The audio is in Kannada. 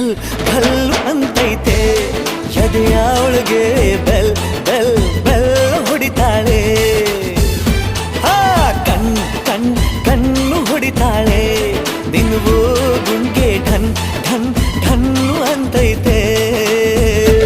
ಭಲ್ ಭಲ್ ಅಂತೈತೆ. ಎದೆಯ ಒಳಗೆ ಬೆಲ್ ಬೆಲ್ ಬೆಲ್ ಹೊಡಿತಾಳೆ. ಆ ಕಣ್ ಕಣ್, ಕಣ್ಣು ಹೊಡಿತಾಳೆ. ನಿನ್ಗೂ ಗುಂಡ್ಗೆ ಠನ್ ಠನ್ ಢನ್ನು ಅಂತೈತೆ.